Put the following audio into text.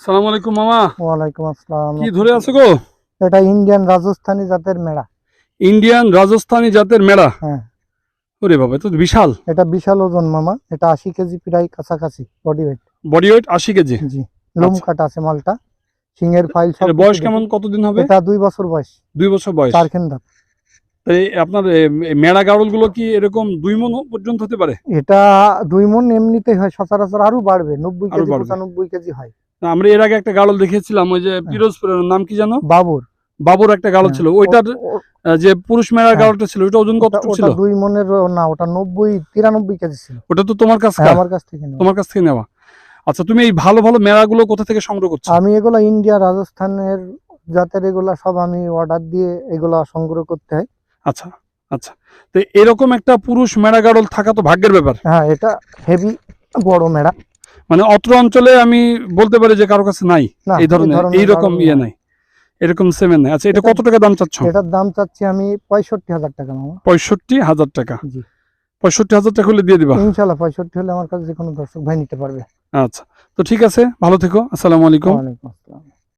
আসসালামু আলাইকুম মামা। ওয়ালাইকুম আসসালাম। কি ধরে আছো গো? এটা ইন্ডিয়ান রাজস্থানী জাতের মেড়া। ইন্ডিয়ান রাজস্থানি জাতের মেড়া? হ্যাঁ। ওরে বাবা তো বিশাল। এটা বিশাল ওজন মামা। এটা আশি কেজি প্রায় কাছাকাছি বডি ওয়েট বডি ওয়েট আশি কেজি? জি। লোম আচ্ছা। কাটা আছে মালটা। সিংহের ফাইল সব বয়স কেমন? কতদিন হবে? এটা দুই বছর বয়স। দুই বছর বয়স। চার খেন্দা তো আপনার মেড়া গাড়লগুলো কি এরকম দুই মন পর্যন্ত হতে পারে? এটা দুই মন এমনিতে হয় সচরাচর আরও বাড়বে। নব্বই কেজি। পঁচানব্বই কেজি হয়। আমরা এর আগে একটা গাড়ল দেখেছিলাম ওই যে পিরোজপুরের নাম কি জানো বাবুর। বাবুর একটা গাড়ল হ্যাঁ, ছিল। ওইটার যে পুরুষ মেড়ার হ্যাঁ। গাড়লটা ছিল ওটা ওজন কত ছিল? দুই মনের না ওটা নব্বই তিরানব্বই কেজি ছিল। ওটা তো তোমার কাছে হ্যাঁ, আমার কাছ থেকে। তোমার কাছ থেকে নেওয়া। আচ্ছা তুমি এই ভালো ভালো মেড়াগুলো কোথা থেকে সংগ্রহ করছ? আমি এগুলা ইন্ডিয়া রাজস্থানের জাতের এগুলা সব আমি অর্ডার দিয়ে এগুলা সংগ্রহ করতে হয়। আচ্ছা আচ্ছা। তো এরকম একটা পুরুষ মেড়া গাড়ল থাকা তো ভাগ্যের ব্যাপার। হ্যাঁ এটা হেভি বড় মেড়া মানে অত্র অঞ্চলে আমি বলতে পারি যে কারও কাছে নাই এই ধরনের এইরকম ইয়ে নাই। এরকম সেমেন নাই। আচ্ছা এটা কত টাকা দাম চাচ্ছ? এটার দাম চাচ্ছি আমি পঁয়ষট্টি হাজার টাকা পঁয়ষট্টি হাজার টাকা। পঁয়ষট্টি হাজার টাকা হলে দিয়ে দিবা? ইনশাল্লাহ পঁয়ষট্টি হলে আমার কাছে যে কোনো দর্শক ভাই নিতে পারবে। আচ্ছা তো ঠিক আছে ভালো থেকো আসসালামু আলাইকুম। আসসালাম।